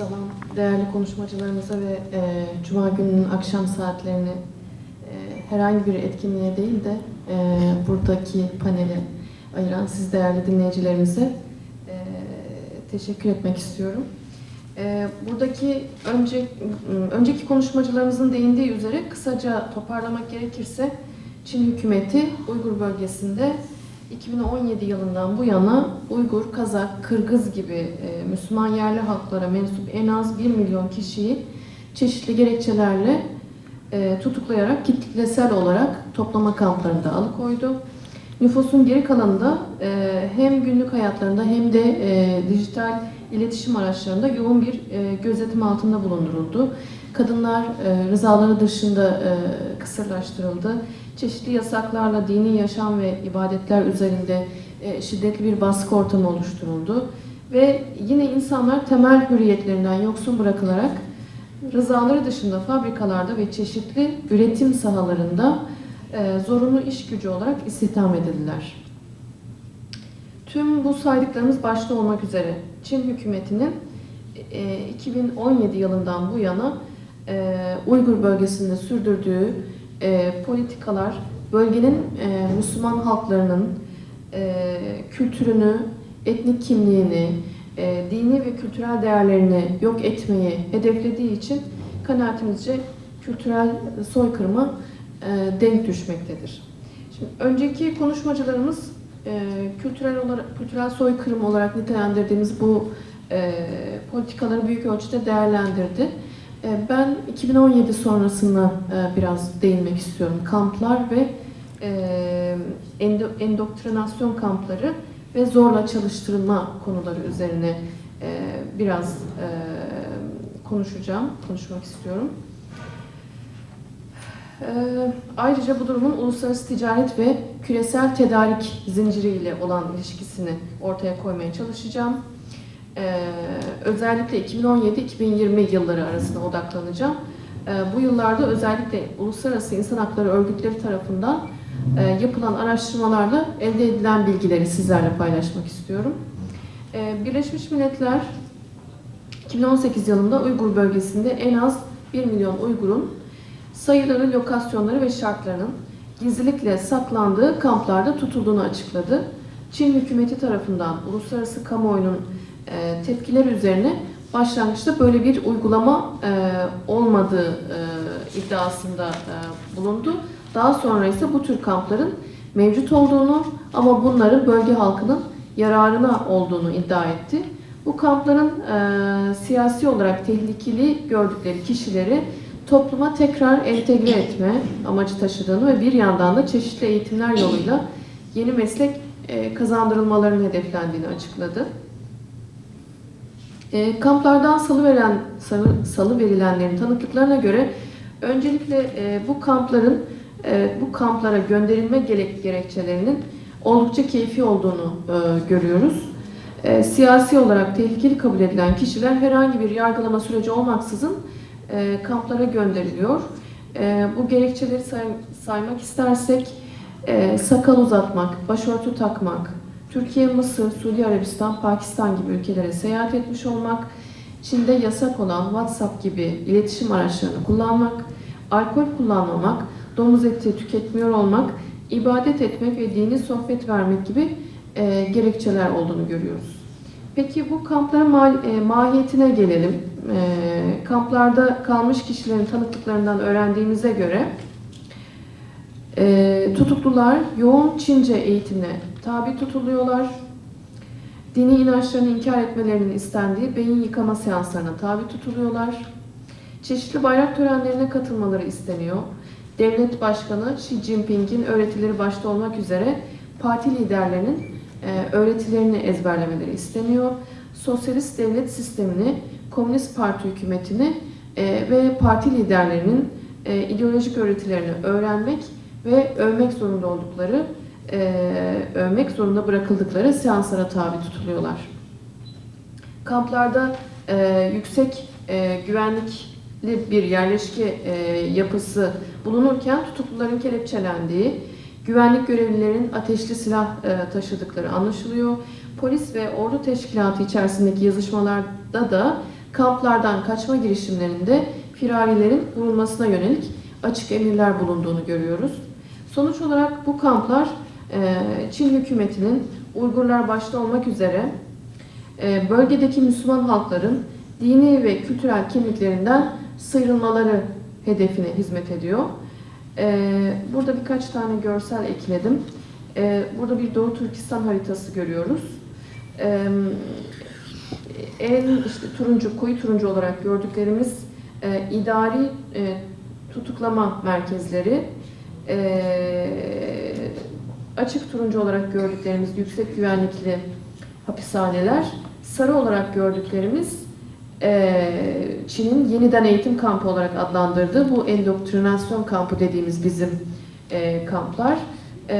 alan değerli konuşmacılarımıza ve e, Cuma gününün akşam saatlerini e, herhangi bir etkinliğe değil de e, buradaki panele ayıran siz değerli dinleyicilerimize e, teşekkür etmek istiyorum. E, buradaki önce, önceki konuşmacılarımızın değindiği üzere kısaca toparlamak gerekirse Çin hükümeti Uygur bölgesinde 2017 yılından bu yana Uygur, Kazak, Kırgız gibi e, Müslüman yerli halklara mensup en az 1 milyon kişiyi çeşitli gerekçelerle e, tutuklayarak kitlesel olarak toplama kamplarında alıkoydu. Nüfusun geri kalanında e, hem günlük hayatlarında hem de dijital iletişim araçlarında yoğun bir gözetim altında bulunduruldu. Kadınlar rızaları dışında kısırlaştırıldı. Çeşitli yasaklarla dini yaşam ve ibadetler üzerinde e, şiddetli bir baskı ortamı oluşturuldu. Ve yine insanlar temel hürriyetlerinden yoksun bırakılarak rızaları dışında fabrikalarda ve çeşitli üretim sahalarında e, zorunlu iş gücü olarak istihdam edildiler. Tüm bu saydıklarımız başta olmak üzere Çin hükümetinin e, 2017 yılından bu yana e, Uygur bölgesinde sürdürdüğü e, politikalar bölgenin e, Müslüman halklarının e, kültürünü, etnik kimliğini, e, dini ve kültürel değerlerini yok etmeyi hedeflediği için kanaatimizce kültürel soykırıma e, denk düşmektedir. Şimdi önceki konuşmacılarımız e, kültürel olarak kültürel soykırım olarak nitelendirdiğimiz bu e, politikaları büyük ölçüde değerlendirdi. E, ben 2017 sonrasına e, biraz değinmek istiyorum. Kamplar ve e, endo- endoktrinasyon kampları ve zorla çalıştırılma konuları üzerine biraz konuşacağım, konuşmak istiyorum. Ayrıca bu durumun uluslararası ticaret ve küresel tedarik zinciriyle olan ilişkisini ortaya koymaya çalışacağım. Ee, özellikle 2017-2020 yılları arasında odaklanacağım. Ee, bu yıllarda özellikle uluslararası insan hakları örgütleri tarafından e, yapılan araştırmalarla elde edilen bilgileri sizlerle paylaşmak istiyorum. Ee, Birleşmiş Milletler 2018 yılında Uygur bölgesinde en az 1 milyon Uygur'un sayıları, lokasyonları ve şartlarının gizlilikle saklandığı kamplarda tutulduğunu açıkladı. Çin hükümeti tarafından uluslararası kamuoyunun e, tepkiler üzerine başlangıçta böyle bir uygulama e, olmadığı e, iddiasında bulundu. Daha sonra ise bu tür kampların mevcut olduğunu ama bunların bölge halkının yararına olduğunu iddia etti. Bu kampların e, siyasi olarak tehlikeli gördükleri kişileri topluma tekrar entegre etme amacı taşıdığını ve bir yandan da çeşitli eğitimler yoluyla yeni meslek e, kazandırılmalarının hedeflendiğini açıkladı. E, kamplardan salı veren salı, salı verilenlerin tanıklıklarına göre öncelikle e, bu kampların e, bu kamplara gönderilme gerek, gerekçelerinin oldukça keyfi olduğunu e, görüyoruz. E, siyasi olarak tehlikeli kabul edilen kişiler herhangi bir yargılama süreci olmaksızın e, kamplara gönderiliyor. E, bu gerekçeleri say, saymak istersek e, sakal uzatmak, başörtü takmak, Türkiye, Mısır, Suudi Arabistan, Pakistan gibi ülkelere seyahat etmiş olmak, Çin'de yasak olan WhatsApp gibi iletişim araçlarını kullanmak, alkol kullanmamak, domuz eti tüketmiyor olmak, ibadet etmek ve dini sohbet vermek gibi e, gerekçeler olduğunu görüyoruz. Peki bu kampların mal, e, mahiyetine gelelim. E, kamplarda kalmış kişilerin tanıklıklarından öğrendiğimize göre e, tutuklular yoğun Çince eğitimine tabi tutuluyorlar. Dini inançlarını inkar etmelerinin istendiği beyin yıkama seanslarına tabi tutuluyorlar. Çeşitli bayrak törenlerine katılmaları isteniyor. Devlet Başkanı Xi Jinping'in öğretileri başta olmak üzere parti liderlerinin e, öğretilerini ezberlemeleri isteniyor. Sosyalist devlet sistemini, Komünist Parti hükümetini e, ve parti liderlerinin e, ideolojik öğretilerini öğrenmek ve övmek zorunda oldukları, övmek zorunda bırakıldıkları seanslara tabi tutuluyorlar. Kamplarda yüksek güvenlikli bir yerleşke yapısı bulunurken tutukluların kelepçelendiği, güvenlik görevlilerin ateşli silah taşıdıkları anlaşılıyor. Polis ve ordu teşkilatı içerisindeki yazışmalarda da kamplardan kaçma girişimlerinde firarilerin vurulmasına yönelik açık emirler bulunduğunu görüyoruz. Sonuç olarak bu kamplar Çin hükümetinin Uygurlar başta olmak üzere e, bölgedeki Müslüman halkların dini ve kültürel kimliklerinden sıyrılmaları hedefine hizmet ediyor. E, Burada birkaç tane görsel ekledim. E, Burada bir Doğu Türkistan haritası görüyoruz. En işte turuncu, koyu turuncu olarak gördüklerimiz e, idari e, tutuklama merkezleri, açık turuncu olarak gördüklerimiz yüksek güvenlikli hapishaneler, sarı olarak gördüklerimiz e, Çin'in yeniden eğitim kampı olarak adlandırdığı bu endoktrinasyon kampı dediğimiz bizim e, kamplar. E,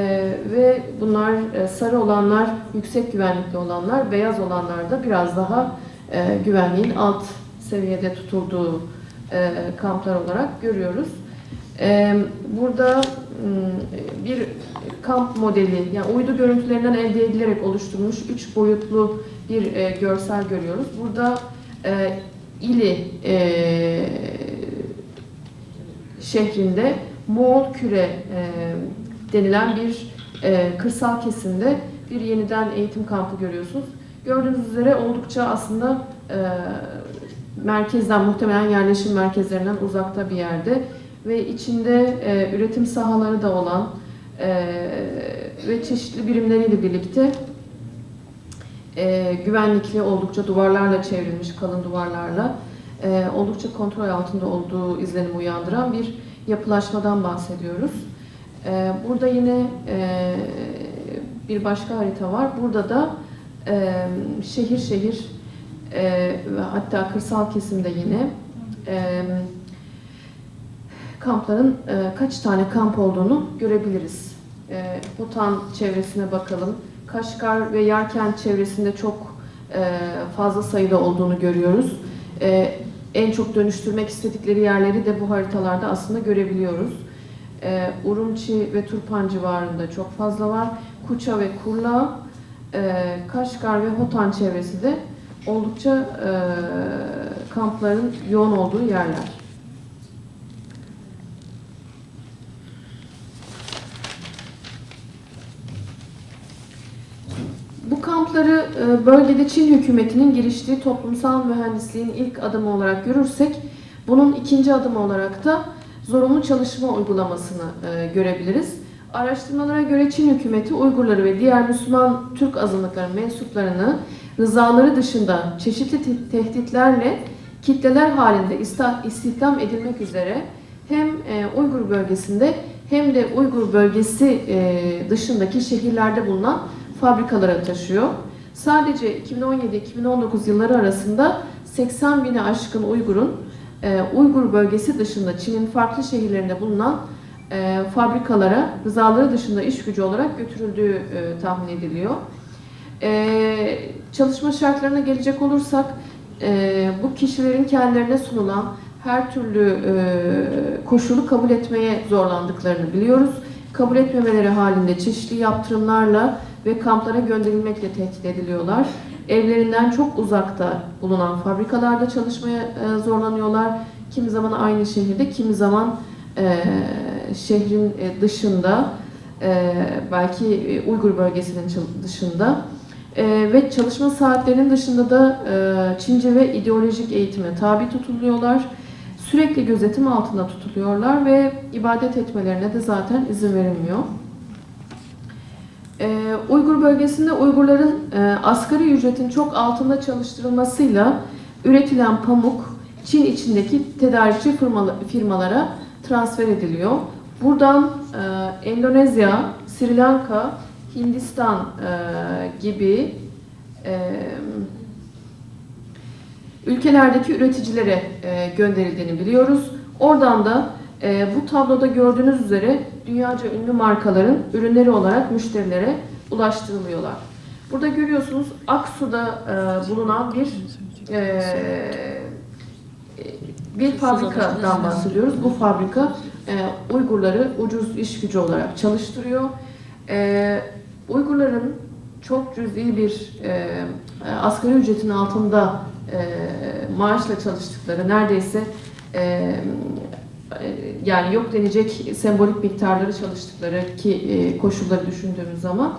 ve bunlar sarı olanlar yüksek güvenlikli olanlar, beyaz olanlar da biraz daha güvenliğin alt seviyede tutulduğu kamplar olarak görüyoruz. E, burada bir kamp modeli, yani uydu görüntülerinden elde edilerek oluşturulmuş üç boyutlu bir e, görsel görüyoruz. Burada e, İli e, şehrinde Moğol Küre denilen bir kırsal kesimde bir yeniden eğitim kampı görüyorsunuz. Gördüğünüz üzere oldukça aslında merkezden, muhtemelen yerleşim merkezlerinden uzakta bir yerde ve içinde e, üretim sahaları da olan e, ve çeşitli birimleriyle birlikte e, güvenlikli oldukça duvarlarla çevrilmiş kalın duvarlarla e, oldukça kontrol altında olduğu izlenimi uyandıran bir yapılaşmadan bahsediyoruz. E, burada yine e, bir başka harita var. Burada da e, şehir şehir e, ve hatta kırsal kesimde yine e, kampların e, kaç tane kamp olduğunu görebiliriz. E, Hotan çevresine bakalım. Kaşgar ve Yarkent çevresinde çok e, fazla sayıda olduğunu görüyoruz. E, en çok dönüştürmek istedikleri yerleri de bu haritalarda aslında görebiliyoruz. E, Urumçi ve Turpan civarında çok fazla var. Kuça ve Kurla, e, Kaşgar ve Hotan çevresi de oldukça e, kampların yoğun olduğu yerler. Bu kampları e, bölgede Çin hükümetinin giriştiği toplumsal mühendisliğin ilk adımı olarak görürsek, bunun ikinci adımı olarak da zorunlu çalışma uygulamasını e, görebiliriz. Araştırmalara göre Çin hükümeti Uygurları ve diğer Müslüman Türk azınlıkların mensuplarını rızaları dışında çeşitli te- tehditlerle kitleler halinde istihdam edilmek üzere hem e, Uygur bölgesinde hem de Uygur bölgesi e, dışındaki şehirlerde bulunan fabrikalara taşıyor. Sadece 2017-2019 yılları arasında 80 bini aşkın Uygur'un e, Uygur bölgesi dışında Çin'in farklı şehirlerinde bulunan e, fabrikalara rızaları dışında iş gücü olarak götürüldüğü e, tahmin ediliyor. Çalışma şartlarına gelecek olursak bu kişilerin kendilerine sunulan her türlü koşulu kabul etmeye zorlandıklarını biliyoruz. Kabul etmemeleri halinde çeşitli yaptırımlarla ve kamplara gönderilmekle tehdit ediliyorlar. Evlerinden çok uzakta bulunan fabrikalarda çalışmaya e, zorlanıyorlar. Kimi zaman aynı şehirde, kimi zaman e, şehrin e, dışında, e, belki e, Uygur bölgesinin dışında. E, ve çalışma saatlerinin dışında da e, Çince ve ideolojik eğitime tabi tutuluyorlar. Sürekli gözetim altında tutuluyorlar ve ibadet etmelerine de zaten izin verilmiyor. Ee, Uygur bölgesinde Uygurların e, asgari ücretin çok altında çalıştırılmasıyla üretilen pamuk Çin içindeki tedarikçi firmalara transfer ediliyor. Buradan e, Endonezya, Sri Lanka, Hindistan e, gibi e, ülkelerdeki üreticilere gönderildiğini biliyoruz. Oradan da e, bu tabloda gördüğünüz üzere dünyaca ünlü markaların ürünleri olarak müşterilere ulaştırılıyorlar. Burada görüyorsunuz Aksu'da e, bulunan bir e, bir fabrikadan bahsediyoruz. Bu fabrika e, Uygurları ucuz iş gücü olarak çalıştırıyor. E, Uygurların çok cüzi bir e, e, asgari ücretin altında maaşla çalıştıkları, neredeyse e, e, yani yok denecek sembolik miktarları çalıştıkları ki e, koşulları düşündüğümüz zaman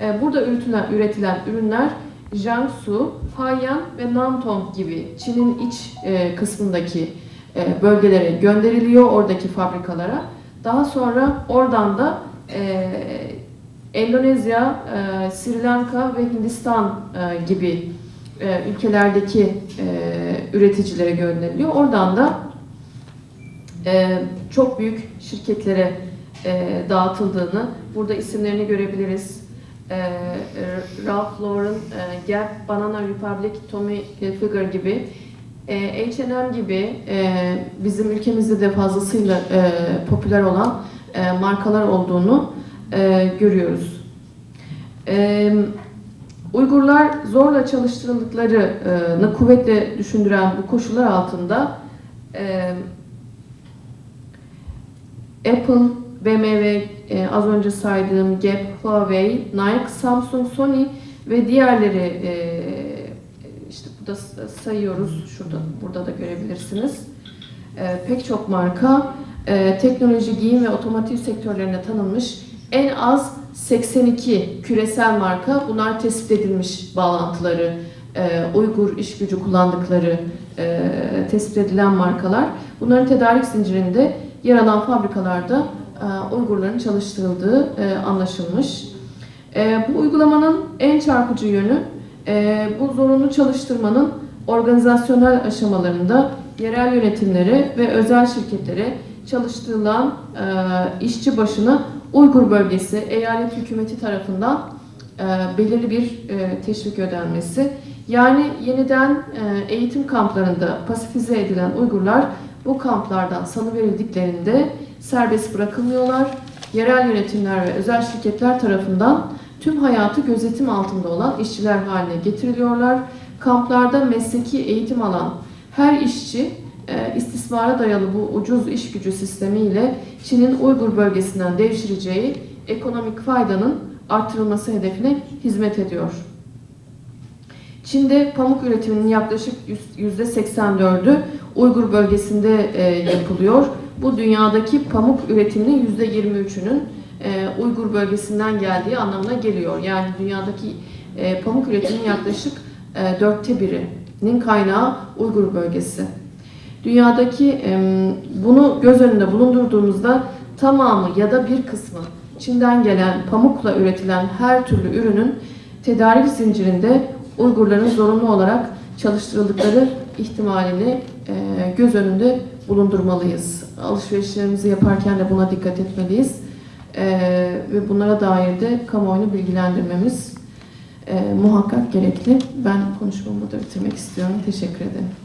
e, burada üretilen, üretilen ürünler Jiangsu, Haiyan ve Nantong gibi Çin'in iç e, kısmındaki e, bölgelere gönderiliyor, oradaki fabrikalara. Daha sonra oradan da e, Endonezya, e, Sri Lanka ve Hindistan e, gibi e, ülkelerdeki e, üreticilere gönderiliyor. Oradan da e, çok büyük şirketlere e, dağıtıldığını, burada isimlerini görebiliriz. E, e, Ralph Lauren, e, Gap, Banana Republic, Tommy Hilfiger gibi e, H&M gibi e, bizim ülkemizde de fazlasıyla e, popüler olan e, markalar olduğunu e, görüyoruz. E, Uygurlar zorla çalıştırıldıklarını kuvvetle düşündüren bu koşullar altında e, Apple, BMW, e, az önce saydığım Gap, Huawei, Nike, Samsung, Sony ve diğerleri e, işte burada sayıyoruz. Şurada burada da görebilirsiniz. E, pek çok marka e, teknoloji, giyim ve otomotiv sektörlerine tanınmış en az 82 küresel marka bunlar tespit edilmiş bağlantıları, e, Uygur iş gücü kullandıkları e, tespit edilen markalar. Bunların tedarik zincirinde yer alan fabrikalarda e, Uygurların çalıştırıldığı e, anlaşılmış. E, bu uygulamanın en çarpıcı yönü e, bu zorunlu çalıştırmanın organizasyonel aşamalarında yerel yönetimlere ve özel şirketlere çalıştırılan işçi başına Uygur bölgesi eyalet hükümeti tarafından belirli bir teşvik ödenmesi. Yani yeniden e, eğitim kamplarında pasifize edilen Uygurlar bu kamplardan salıverildiklerinde serbest bırakılmıyorlar. Yerel yönetimler ve özel şirketler tarafından tüm hayatı gözetim altında olan işçiler haline getiriliyorlar. Kamplarda mesleki eğitim alan her işçi e, istismara dayalı bu ucuz iş gücü sistemiyle Çin'in Uygur bölgesinden devşireceği ekonomik faydanın artırılması hedefine hizmet ediyor. Çin'de pamuk üretiminin yaklaşık %84'ü Uygur bölgesinde e, yapılıyor. Bu dünyadaki pamuk üretiminin %23'ünün e, Uygur bölgesinden geldiği anlamına geliyor. Yani dünyadaki e, pamuk üretiminin yaklaşık dörtte birinin kaynağı Uygur bölgesi. Dünyadaki bunu göz önünde bulundurduğumuzda tamamı ya da bir kısmı Çin'den gelen pamukla üretilen her türlü ürünün tedarik zincirinde Uygurların zorunlu olarak çalıştırıldıkları ihtimalini e, göz önünde bulundurmalıyız. Alışverişlerimizi yaparken de buna dikkat etmeliyiz. E, ve bunlara dair de kamuoyunu bilgilendirmemiz e, muhakkak gerekli. Ben konuşmamı burada bitirmek istiyorum. Teşekkür ederim.